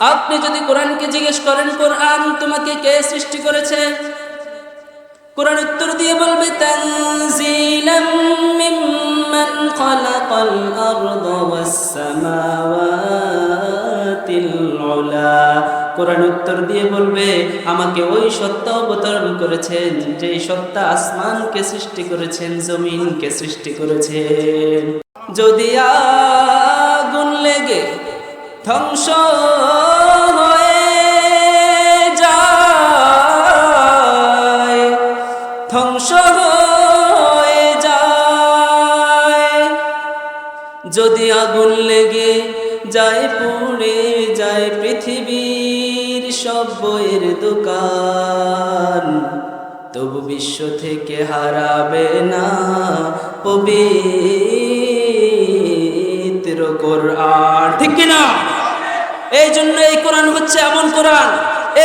আপনি যদি কোরআনকে জিজ্ঞেস করেন, কোরআন তোমাকে কে সৃষ্টি করেছে? কোরআন উত্তর দিয়ে বলবে, তানজিলাম কোরআন উত্তর দিয়ে বলবে, আমাকে ওই সত্য অবতরণ করেছেন, যে সত্তা আসমানকে সৃষ্টি করেছেন, জমিনকে সৃষ্টি করেছেন। যদি আগুন লেগে ধ্বংস হয়ে যায়। ধ্বংস হয়ে যায়। যদি আগুন লেগে যায় পুড়ে যায় পৃথিবীর সব বইয়ের দোকান, তবু বিশ্ব থেকে হারাবে না পবিত্র কোরআন। ঠিক কিনা? এই জন্য এই কোরআন হচ্ছে এমন কোরআন।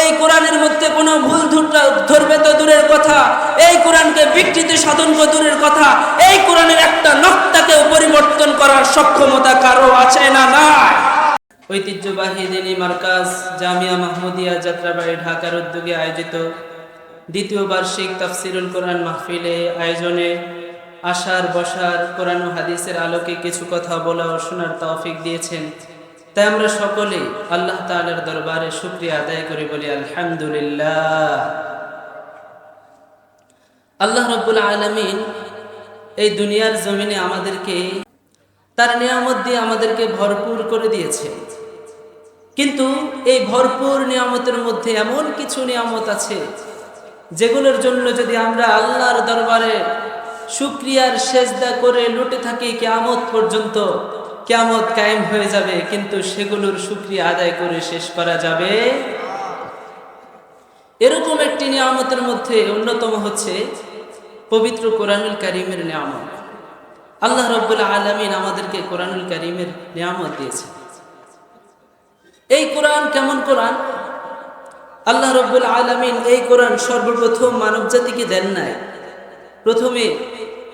এই কোরআনের মধ্যে কোনো ভুল ধরবে তো দূরের কথা। এই কোরআনকে বিকৃতি সাধন তো দূরের কথা। এই কোরআনের একটা নক্তাকেও পরিবর্তন করার সক্ষমতা কারও আছে না নাই। ঐতিহ্যবাহী দিনী মার্কাজ জামিয়া মাহমুদিয়া যাত্রাবাড়ি ঢাকার উদ্যোগে আয়োজিত দ্বিতীয় বার্ষিক তাফসিরুল কোরআন মাহফিলে আয়োজনে আশার বসার কোরআন হাদিসের আলোকে কিছু কথা বলা ও শোনার তৌফিক দিয়েছেন। তাই আমরা সকলে আল্লাহ তাআলার দরবারে শুকরিয়া আদায় করে, বলি আলহামদুলিল্লাহ। আল্লাহ রব্বুল আলমিন এই দুনিয়ার জমিনে আমাদেরকে, তার নিয়ামত দিয়ে আমাদেরকে ভরপুর করে দিয়েছে। কিন্তু এই ভরপুর নিয়ামতের মধ্যে এমন কিছু নিয়ামত আছে, যেগুলোর জন্য যদি আমরা আল্লাহর দরবারে শুক্রিয়ার সেজদা করে লুটে থাকি কেয়ামত পর্যন্ত কেয়ামত কায়েম হয়ে যাবে, কিন্তু সেগুলোর শুক্রিয়া আদায় করে শেষ করা যাবে। এরকম একটি নিয়ামতের মধ্যে অন্যতম হচ্ছে পবিত্র কোরআনুল কারিমের নিয়ামত। আল্লাহ রব্বুল আলমিন আমাদেরকে কোরআনুল কারিমের নিয়ামত দিয়েছে। এই কোরআন কেমন কোরআন? আল্লাহ রব্বুল আলমিন এই কোরআন সর্বপ্রথম মানব জাতিকে দেন নাই। প্রথমে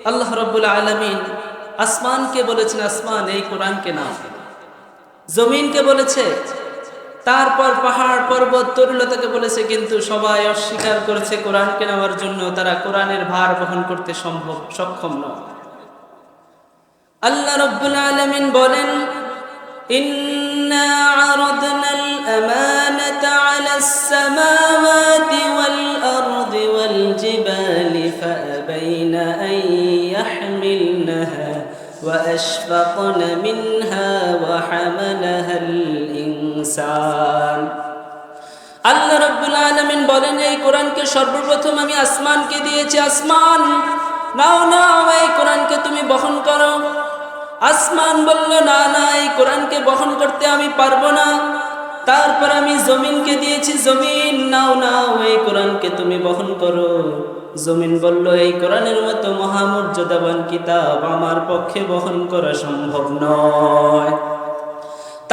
আল্লাহ রব্বুল আলমিন আসমানকে বলেছেন আসমান এই কোরআনকে নাও জমিনকে বলেছে তারপর পাহাড় পর্বত তরুলতাকে বলেছে কিন্তু সবাই অস্বীকার করেছে কোরআনকে নেওয়ার জন্য তারা কোরআনের ভার বহন করতে সম্ভব সক্ষম নয় আল্লাহ রব্বুল আলমিন বলেন إنا عرضنا الأمانة على السماوات والأرض والجبال فأبين أن يحملنها وأشفقن منها وحملها الإنسان আল্লাহ রব্বুল আলমিন বলেন এই কোরআনকে সর্বপ্রথম আমি আসমানকে দিয়েছি আসমান নাও নাও এই কোরআনকে তুমি বহন করো আসমান বলল না না এই কোরআনকে বহন করতে আমি পারবো না তারপর আমি জমিনকে দিয়েছি জমিন নাও নাও এই কোরআনকে তুমি বহন করো জমিন বলল, এই কোরআনের মতো মহামর্যাদাবান কিতাব আমার পক্ষে বহন করা সম্ভব নয়।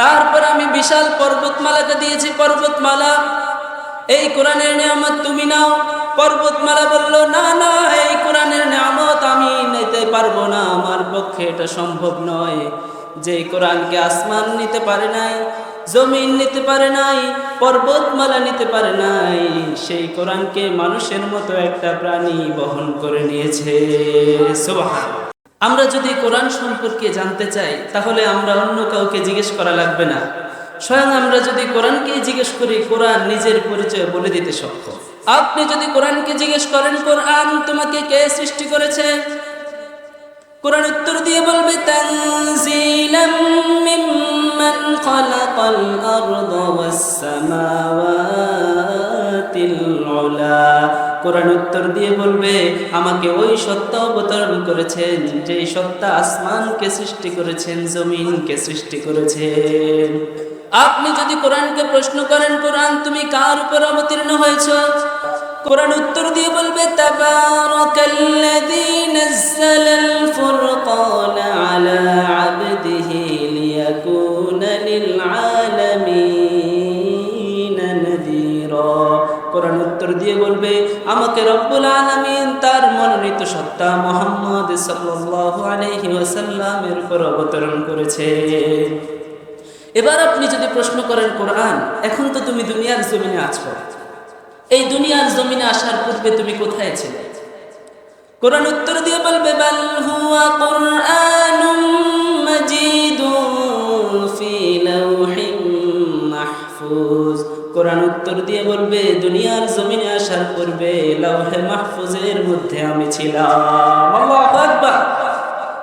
তারপর আমি বিশাল পর্বতমালাকে দিয়েছি, পর্বতমালা, এই কোরআনের নিয়ামত তুমি নাও। পর্বতমালা বলল, না না, এই কোরআনের নিয়ামত আমি নিতে পারব না, আমার পক্ষে এটা সম্ভব নয়। যে কোরআনকে আসমান নিতে পারে নাই, জমিন নিতে পারে নাই, পর্বতমালা নিতে পারে নাই, সেই কোরআনকে মানুষের মতো একটা প্রাণী বহন করে নিয়েছে। আমরা যদি কোরআন সম্পর্কে জানতে চাই, তাহলে আমরা অন্য কাউকে জিজ্ঞেস করা লাগবে না। স্বয়ং আমরা যদি কোরআনকে জিজ্ঞেস করি, কোরআন নিজের পরিচয় বলে দিতে সক্ষম। আপনি যদি কোরআনকে জিজ্ঞেস করেন, কোরআন তোমাকে কে সৃষ্টি করেছে? কোরআন উত্তর দিয়ে বলবে কোরআন উত্তর দিয়ে বলবে, আমাকে ওই সত্য অবতরণ করেছেন যে সত্তা আসমানকে সৃষ্টি করেছেন, জমিনকে সৃষ্টি করেছেন। আপনি যদি কোরআনকে প্রশ্ন করেন, কোরআন, তুমি কার উপর অবতীর্ণ হয়েছ? কোরআন উত্তর দিয়ে বলবে, তাবারাকাল্লাযী নাযালাল ফুরকান আলা আবদিহি লিয়াকুনা লিল আলামিন নাযীরা। কোরআন উত্তর দিয়ে বলবে, আমাকে রব্বুল আলামিন তার মনোনীত সত্তা মুহাম্মদ সাল্লাল্লাহু আলাইহি ওয়াসাল্লামের উপর অবতরণ করেছে। এবার আপনি যদি প্রশ্ন করেন, কোরআন, এখন তো তুমি দুনিয়ার জমিনে আছো। এই দুনিয়ার জমিনে আসার পূর্বে তুমি কোথায় ছিলে? কোরআন উত্তর দিয়ে বলবে, বাল হুয়া কুরআনুম মাজিদুন ফি লাউহিম মাহফুজ। কোরআন উত্তর দিয়ে বলবে, দুনিয়ার জমিনে আসার পূর্বে লাউহে মাহফুজের মধ্যে আমি ছিলাম। আল্লাহু আকবার।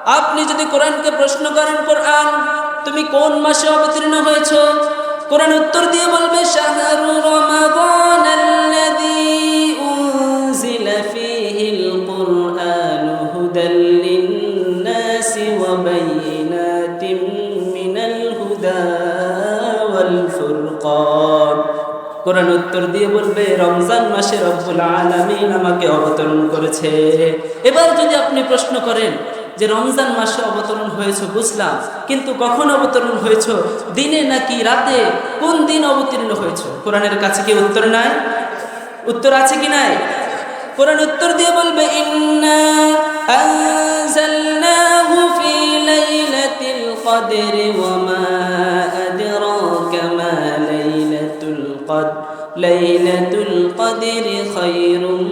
আপনি যদি কোরআনকে প্রশ্ন করেন, কোরআন, তুমি কোন মাসে অবতীর্ণ হয়েছো? কোরআন উত্তর দিয়ে বলবে, শাহরু রমাদান হুদা ওয়াল ফুরকান। কোরআন উত্তর দিয়ে বলবে, রমজান মাসে রব্বুল আলামিন আমাকে অবতরণ করেছে। এবার যদি আপনি প্রশ্ন করেন যে রমজান মাসে অবতরণ হয়েছে, বুঝলাম। কিন্তু কখন অবতরণ হয়েছ? দিনে নাকি রাতে? কোন দিন অবতীর্ণ হয়েছ? কোরআনের কাছে কি উত্তর নাই? উত্তর আছে কি নাই? কোরআন উত্তর দিয়ে বলবে, ইন্না ওয়া মা আদরাকা মা লাইলাতুল কদর লাইলাতুল কদরি খায়রুম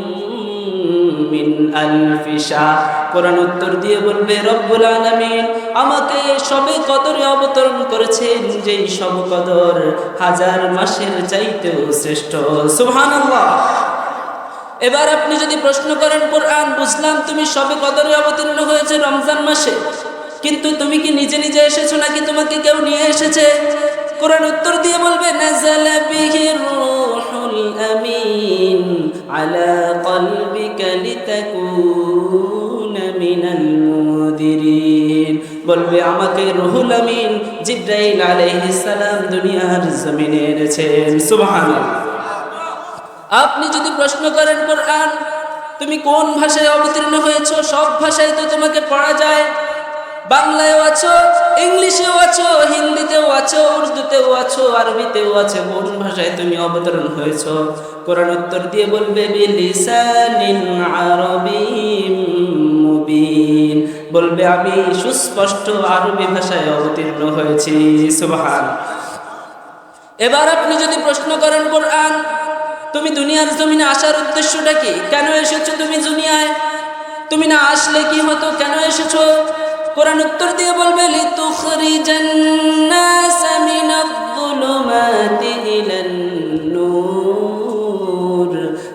মিন আলফি শাহ কোরআন উত্তর দিয়ে বলবে, রব্বুল আলামিন আমাকে সবে কদরে অবতরণ করেছেন, যেই সব কদর হাজার মাসের চাইতেও শ্রেষ্ঠ। সুবহানাল্লাহ। এবার আপনি যদি প্রশ্ন করেন, কোরআন বুঝলাম তুমি সবে কদরে অবতীর্ণ হয়েছে রমজান মাসে? কিন্তু তুমি কি নিজে নিজে এসেছ নাকি তোমাকে কেউ নিয়ে এসেছে? কোরআন উত্তর দিয়ে বলবে নাজালা বিহির রূহুল আমিন আলা কলবিকা লিতাকুনা মিনাল মুনদিরিন বলবে, আমাকে রুহুল আমিন জিব্রাইল আলাইহিস সালাম দুনিয়ার জমিনে এনেছেন। সুবহানাল্লাহ। আপনি যদি প্রশ্ন করেন, কোরআন, তুমি কোন ভাষায় অবতীর্ণ হয়েছো? সব ভাষায় তো তোমাকে পড়া যায়। বাংলায়ও আছো, ইংলিশেও আছো, হিন্দিতেও আছো, উর্দুতেও আছো, আরবিতেও আছো, কোন ভাষায় তুমি অবতরণ হয়েছো? কোরআন উত্তর দিয়ে বলবে, বিলিসানিন আরবিম মুবিন। বলবে, আমি সুস্পষ্ট আরবি ভাষায় অবতীর্ণ হয়েছি। সুবহান। এবার আপনি যদি প্রশ্ন করেন, কোরআন, তুমি দুনিয়ার জমিনে আসার উদ্দেশ্যটা কি? কেন এসেছ তুমি দুনিয়ায়? তুমি না আসলে কি হতো? কেন এসেছ? কোরআন উত্তর দিয়ে বলবে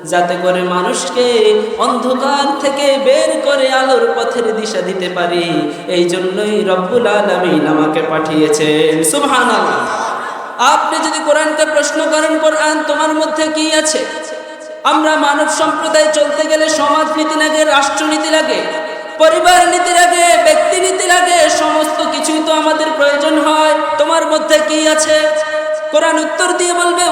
যাতে করে মানুষকে অন্ধকার থেকে বের করে আলোর পথের দিশা দিতে পারি। এই জন্যই রব্বুল আলামিন আমাকে পাঠিয়েছেন। সুবহানাল্লাহ। আপনি যদি কোরআনকে প্রশ্ন করেন, কোরআন তোমার মধ্যে কি আছে? আমরা মানব সম্প্রদায় চলতে গেলে সমাজ নীতি লাগে, রাষ্ট্রনীতি লাগে। পরিবার নীতি লাগে, ব্যক্তি নীতি লাগে, সমস্ত কিছুই তো আমাদের প্রয়োজন হয়। তোমার মধ্যে কি আছে? কোরআন উত্তর দিয়ে বলবে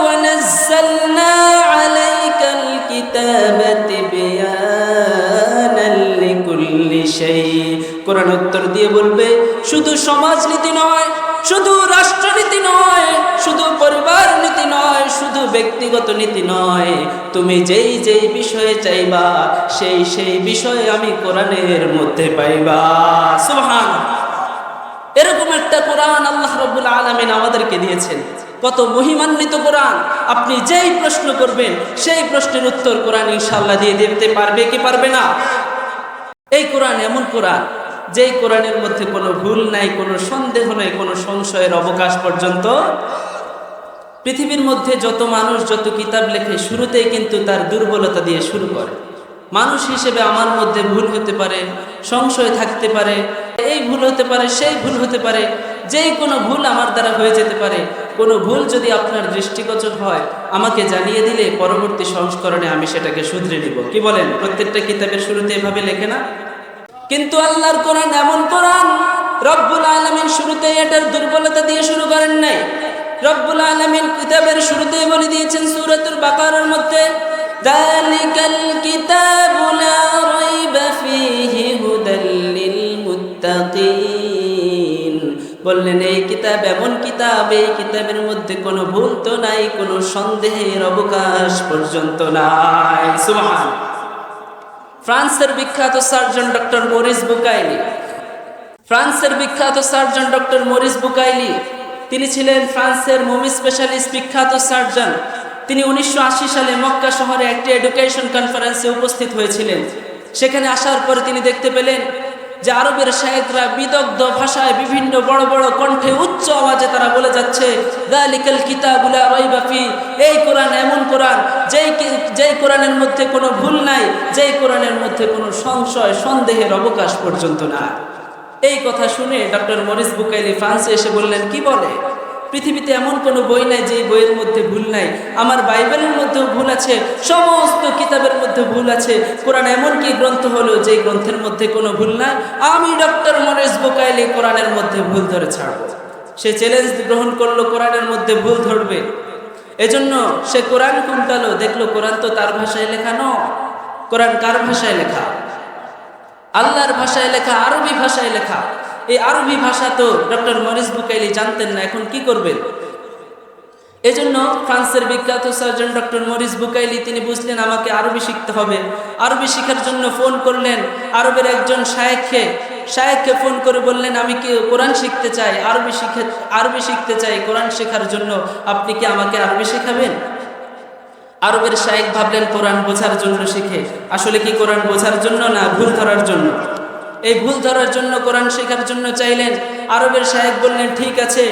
কোরআন উত্তর দিয়ে বলবে, শুধু সমাজনীতি নয়, শুধু রাষ্ট্রনীতি নয়, শুধু পরিবার নীতি ব্যক্তিগত নীতি নয়। তুমি যেই যেই বিষয়ে চাইবা, সেই সেই বিষয়ে আমি কোরআনের মধ্যে পাইবা। সুবহান এরকম একটা কোরআন আল্লাহ রব্বুল আলমিন আমাদেরকে দিয়েছেন। কত মহিমান্বিত কোরআন। আপনি যেই প্রশ্ন করবেন, সেই প্রশ্নের উত্তর কোরআন ইনশাল্লাহ দিয়ে দিতে পারবে কি পারবে না? এই কোরআন এমন কোরআন, যেই কোরআনের মধ্যে কোনো ভুল নাই, কোনো সন্দেহ নাই, কোনো সংশয়ের অবকাশ পর্যন্ত পৃথিবীর মধ্যে যত মানুষ যত কিতাব লেখে, শুরুতেই কিন্তু তার দুর্বলতা দিয়ে শুরু করে। মানুষ হিসেবে আমার মধ্যে ভুল হতে পারে, সংশয় থাকতে পারে, এই ভুল হতে পারে, সেই ভুল হতে পারে যেই কোনো ভুল আমার দ্বারা হয়ে যেতে পারে। কোনো ভুল যদি আপনার দৃষ্টিগোচর হয়, আমাকে জানিয়ে দিলে পরবর্তী সংস্করণে আমি সেটাকে শুধরে নিব। কি বলেন? প্রত্যেকটা কিতাবের শুরুতে এভাবে লেখে না? কিন্তু আল্লাহর কোরআন এমন কোরআন, রব্বুল আলমিন শুরুতে এটার দুর্বলতা দিয়ে শুরু করেন নাই। রব্বুল আলমিন কিতাবের শুরুতেই বলে দিয়েছেন সুরাতুল বাকারের মধ্যে বললেন, এই কিতাব এমন কিতাব, এই কিতাবের মধ্যে কোনো ভুল তো নাই, কোনো সন্দেহের অবকাশ পর্যন্ত নাই। ফ্রান্সের বিখ্যাত সার্জন ডক্টর মরিস বুকাইলি। ফ্রান্সের বিখ্যাত সার্জন ডক্টর মরিস বুকাইলি তিনি ছিলেন ফ্রান্সের মুমি স্পেশালিস্ট, বিখ্যাত সার্জন। তিনি উনিশশো আশি সালে মক্কা শহরে একটি এডুকেশন কনফারেন্সে উপস্থিত হয়েছিলেন। সেখানে আসার পরে তিনি দেখতে পেলেন যে আরবের শায়েকরা বিদগ্ধ ভাষায় বিভিন্ন বড় বড় কণ্ঠে উচ্চ আওয়াজে তারা বলে যাচ্ছে, দালিকাল কিতাবুলা রাইবাফি এই কোরআন এমন কোরআন, যেই যেই কোরআনের মধ্যে কোনো ভুল নাই, যেই কোরআনের মধ্যে কোনো সংশয়, সন্দেহের অবকাশ পর্যন্ত না এই কথা শুনে ডক্টর মরিস বুকাইলি ফ্রান্সে এসে বললেন, কি বলে? পৃথিবীতে এমন কোনো বই নাই যে বইয়ের মধ্যে ভুল নাই। আমার বাইবেলের মধ্যেও ভুল আছে, সমস্ত কিতাবের মধ্যে ভুল আছে। কোরআন এমন কি গ্রন্থ হলো যে গ্রন্থের মধ্যে কোনো ভুল নাই আমি ডক্টর মরিস বুকাইলি কোরআনের মধ্যে ভুল ধরে ছাড়বো। সে চ্যালেঞ্জ গ্রহণ করল, কোরআনের মধ্যে ভুল ধরবে। এজন্য সে কোরআন কুমটালো দেখল কোরআন তো তার ভাষায় লেখা ন কোরআন কার ভাষায় লেখা? আল্লাহর ভাষায় লেখা, আরবি ভাষায় লেখা। এই আরবি ভাষা তো ডক্টর মরিস বুকাইলি জানতেন না, এখন কি করবেন? এজন্য ফ্রান্সের বিখ্যাত সার্জন ডক্টর মরিস বুকাইলি, তিনি বুঝলেন আমাকে আরবি শিখতে হবে। আরবি শেখার জন্য ফোন করলেন, আরবের একজন শায়েককে শায়েককে ফোন করে বললেন, আমি কি কোরআন শিখতে চাই? আরবি শিখে, আরবি শিখতে চাই কোরআন শেখার জন্য। আপনি কি আমাকে আরবি শেখাবেন? আরবের শায়েক ভাবলেন, কোরআন বোঝার জন্য শিখে। আসলে কি কোরআন বোঝার জন্য না ভুল ধরার জন্য? এই ভুল ধরার জন্য কোরআন শেখার জন্য চাইলেন, আরবের শায়েক বললেন, ঠিক আছে।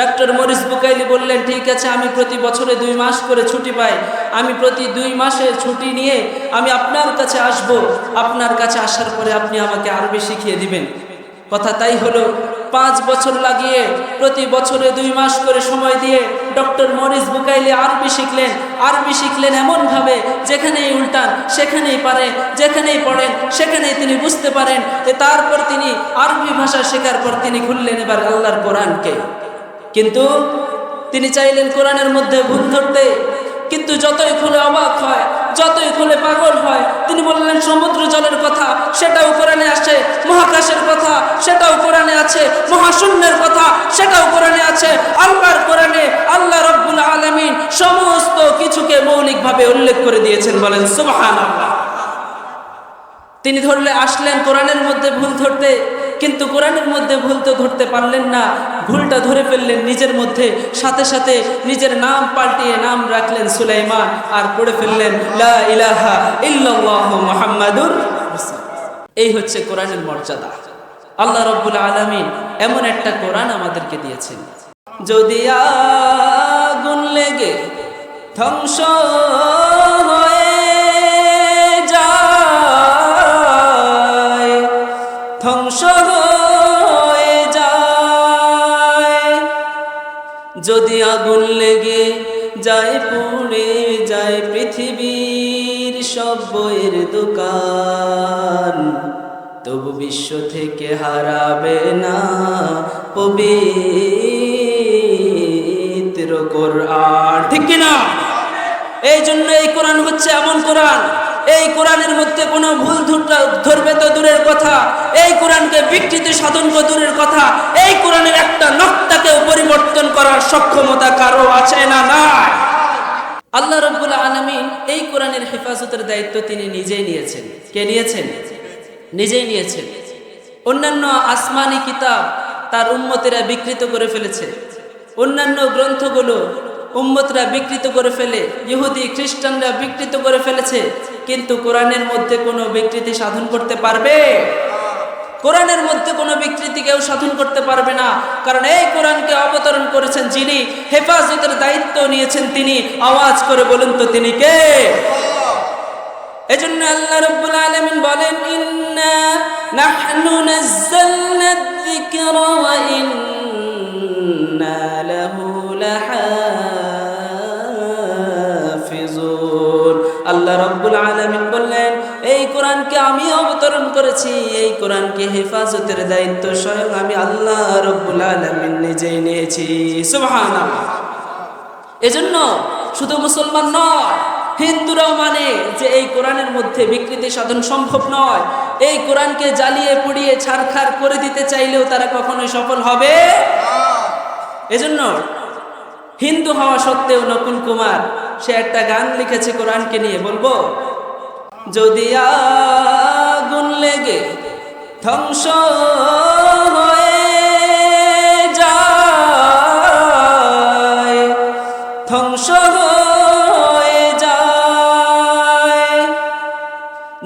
ডাক্তার মরিস বুকাইলি বললেন, ঠিক আছে, আমি প্রতি বছরে দুই মাস করে ছুটি পাই। আমি প্রতি দুই মাসে ছুটি নিয়ে আমি আপনার কাছে আসব। আপনার কাছে আসার পরে আপনি আমাকে আরবি শিখিয়ে দিবেন। কথা তাই হলো, পাঁচ বছর লাগিয়ে প্রতি বছরে দুই মাস করে সময় দিয়ে ডক্টর মরিস বুকাইলি আরবি শিখলেন। আরবি শিখলেন এমনভাবে, যেখানেই উল্টান, সেখানেই পারে যেখানেই পড়েন, সেখানেই তিনি বুঝতে পারেন যে তারপর তিনি আরবি ভাষা শেখার পর তিনি খুললেন এবার আল্লাহর কোরআনকে। কিন্তু তিনি চাইলেন কোরআনের মধ্যে ভুল ধরতে, কিন্তু যতই খুলে অবাক হয় যতই খুলে পাগল হয়, তিনি বললেন, সমুদ্র জলের কথা সেটাও কোরআনে আসে, মহাকাশের কথা সেটাও কোরআনে আছে মহাশূন্যের কথা সেটাও কোরআনে আছে আল্লাহর কোরআনে আল্লাহ রব্বুল আলমিন সমস্ত কিছুকে মৌলিকভাবে উল্লেখ করে দিয়েছেন, বলেন সুবহান আল্লাহ তিনি ধরলে আসলেন কোরআনের মধ্যে ভুল ধরতে, কিন্তু কোরআনের মধ্যে ভুল তো ধরতে পারলেন না, ভুলটা ধরে ফেললেন নিজের মধ্যে, সাথে সাথে নিজের নাম পাল্টিয়ে নাম রাখলেন। সুলাইমান আর পড়ে ফেললেন এই হচ্ছে কোরআনের মর্যাদা। আল্লাহ রব্বুল আলামিন এমন একটা কোরআন আমাদেরকে দিয়েছেন। যদি আগুন লেগে ধ্বংস ধ্বংস হয়ে যায়, যদি আগুন লেগে যায় বইয়ের দোকান। তবু বিশ্ব থেকে হারাবে না পবিত্র কোরআন। ঠিক কিনা? এই জন্য এই কোরআন হচ্ছে এমন কোরআন। এই কোরআনের মধ্যে কোনো ভুল ধরবে তো দূরের কথা। এই কোরআনকে বিকৃতি সাধন তো দূরের কথা। এই কোরআনের একটা নকটাকেও পরিবর্তন করার সক্ষমতা কারও আছে না নাই? আল্লাহ রব্বুল আলমিন এই কোরআনের হেফাজতের দায়িত্ব তিনি নিজেই নিয়েছেন। কে নিয়েছেন? নিজেই নিয়েছেন। অন্যান্য আসমানি কিতাব তার উম্মতেরা বিকৃত করে ফেলেছে। অন্যান্য গ্রন্থগুলো উম্মতরা বিকৃত করে ফেলে, ইহুদি, খ্রিস্টানরা বিকৃত করে ফেলেছে। কিন্তু কোরআনের মধ্যে কোনো বিকৃতি সাধন করতে পারবে? কোরআনের মধ্যে কোনো বিকৃতি কেউ সাধন করতে পারবে না। কারণ এই কোরআনকে অবতরণ করেছেন যিনি, হেফাজতের দায়িত্ব নিয়েছেন তিনি। আওয়াজ করে বলুন তো তিনি কে? এজন্য আল্লাহ রাব্বুল আলামিন বলেন, ইন্না নাহনু নাযালনা যিকরা ওয়া ইন্না লাহু লাহাফিজুন। আল্লাহ রাব্বুল আলামিন কোরআনকে আমি অবতরণ করেছি, এই কোরআনকে হেফাজতের দায়িত্ব স্বয়ং আমি আল্লাহ রাব্বুল আলামিন নিজেই নিয়েছি। সুবহানাল্লাহ। এজন্য শুধু মুসলমান নয়, হিন্দুরাও মানে যে এই কোরআনের মধ্যে বিকৃতি সাধন সম্ভব নয়। এই কোরআনকে জ্বালিয়ে পুড়িয়ে ছাড়খাড় করে দিতে চাইলেও তারা কখনোই সফল হবে? এজন্য হিন্দু হওয়া সত্ত্বেও নকুল কুমার, সে একটা গান লিখেছে কোরআনকে নিয়ে, বলব যদি আগুন লেগে ধ্বংস হয়ে যায়, ধ্বংস হয়ে যায়।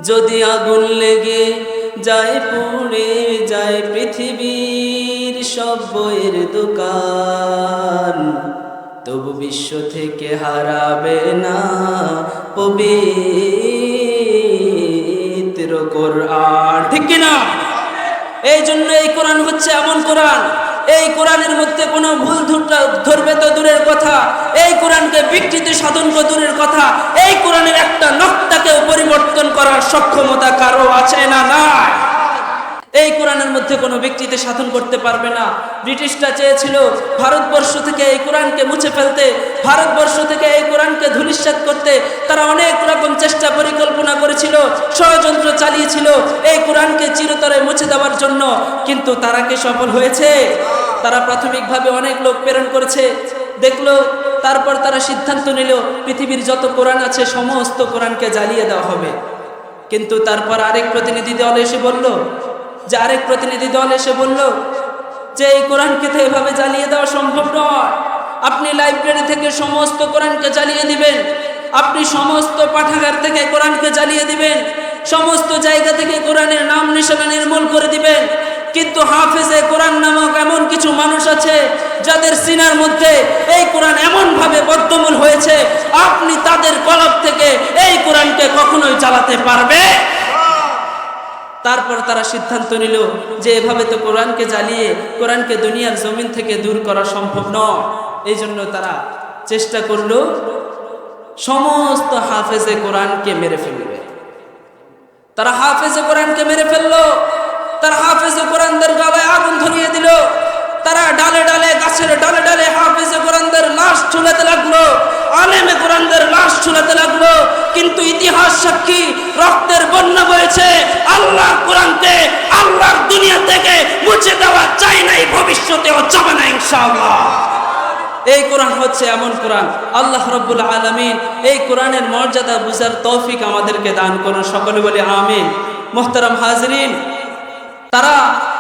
যদি আগুন লেগে যায় পুড়ে যায় পৃথিবীর সব বইয়ের দোকান, তবু বিশ্ব থেকে হারাবে না, পবিত্র কোরআন, ঠিক কিনা? এই জন্য এই কোরআন হচ্ছে এমন কোরআন। এই কোরআনের মধ্যে কোনো ভুল ধরবে তো দূরের কথা। এই কোরআনকে বিকৃতি সাধন তো দূরের কথা। এই কোরআনের একটা নক্তাকেও পরিবর্তন করার সক্ষমতা কারও আছে না নাই? এই কোরআনের মধ্যে কোনো ব্যক্তিতে সাধন করতে পারবে না। ব্রিটিশরা চেয়েছিল ভারতবর্ষ থেকে এই কোরআনকে মুছে ফেলতে, ভারতবর্ষ থেকে এই কোরআনকে ধূলিসাৎ করতে। তারা অনেক রকম চেষ্টা পরিকল্পনা করেছিল, ষড়যন্ত্র চালিয়েছিল এই কোরআনকে চিরতরে মুছে দেওয়ার জন্য। কিন্তু তারা কি সফল হয়েছে? তারা প্রাথমিকভাবে অনেক লোক প্রেরণ করেছে। দেখল, তারপর তারা সিদ্ধান্ত নিল, পৃথিবীর যত কোরআন আছে সমস্ত কোরআনকে জ্বালিয়ে দেওয়া হবে। কিন্তু তারপর আরেক প্রতিনিধি দল এসে বলল যে আরেক প্রতিনিধি দল এসে বলল, যে এই কোরআনকে তো এভাবে জ্বালিয়ে দেওয়া সম্ভব নয়। আপনি লাইব্রেরি থেকে সমস্ত কোরআনকে জ্বালিয়ে দিবেন। আপনি সমস্ত পাঠাগার থেকে কোরআনকে জ্বালিয়ে দিবেন। সমস্ত জায়গা থেকে কোরআনের নাম নিশানা নির্মূল করে দিবেন। কিন্তু হাফেজে কোরআন নামক এমন কিছু মানুষ আছে, যাদের সিনার মধ্যে এই কোরআন এমন ভাবে বদ্ধমূল হয়েছে, আপনি তাদের কলব থেকে এই কোরআনকে কখনোই চালাতে পারবে তারপর তারা সিদ্ধান্ত নিল যে এভাবে তো কোরআনকে জ্বালিয়ে, কোরআনকে দুনিয়ার জমিন থেকে দূর করা সম্ভব নয়। এই জন্য তারা চেষ্টা করল সমস্ত হাফেজে কোরআনকে মেরে ফেলবে। তারা হাফেজে কোরআনকে মেরে ফেলল, তারা হাফেজে কোরআনদের গালায় আগুন ধরিয়ে দিল, তারা ডালে ডালে, গাছের ডালে ডালে হাফেজে কোরআনদের লাশ ঝুলাতে লাগল, আলেমে কোরআনদের লাশ ঝুলাতে লাগল, কিন্তু ইতিহাস আল্লাহ কোরআনকে আল্লাহর দুনিয়া থেকে মুছে দেওয়া চাই নাই, ভবিষ্যতেও যাবে না ইনশাআল্লাহ। এই কোরআন হচ্ছে এমন কোরআন। আল্লাহ রব্বুল আলমিন এই কোরআনের মর্যাদা বুঝার তৌফিক আমাদেরকে দান করুন, সকলে বলে আমিন। মোহতারাম হাজরিন, তারা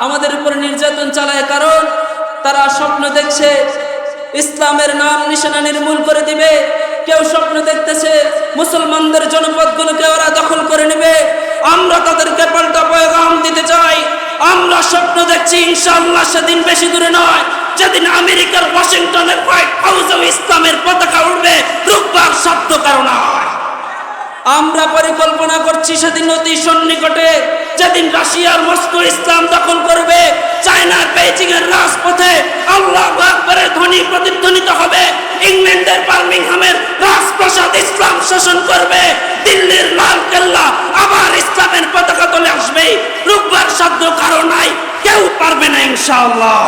আমাদের উপর নির্যাতন চালায় কারণ তারা স্বপ্ন দেখছে ইসলামের নাম নিশানা নির্মূল করে দিবে। কেউ স্বপ্ন দেখতেছে মুসলমানদের জনপদগুলোকে ওরা দখল করে নেবে। আমরা তাদেরকে পাল্টা পয়গাম দিতে চাই। আমরা স্বপ্ন দেখছি ইনশাআল্লাহ সেদিন বেশি দূরে নয়। যেদিন আমেরিকার ওয়াশিংটনের হোয়াইট হাউসেও ইসলামের পতাকা উঠবে রূপবার শব্দ কারণ আমরা পরিকল্পনা করছি সেদিন অতি সন্নিকটে যেদিন রাশিয়ার মস্কো ইসলাম দখল করবে, চায়নার বেইজিং এর রাজপথে আল্লাহ আকবরের ধ্বনি প্রতিধ্বনিত হবে, ইংল্যান্ডের বার্মিংহামের রাজপ্রাসাদ ইসলাম শাসন করবে, দিল্লির লাল কেল্লা আবার ইসলামের পতাকা তলে আসবে। রোববার সাধ্য কারও নাই, কেউ পারবে না ইনশাআল্লাহ।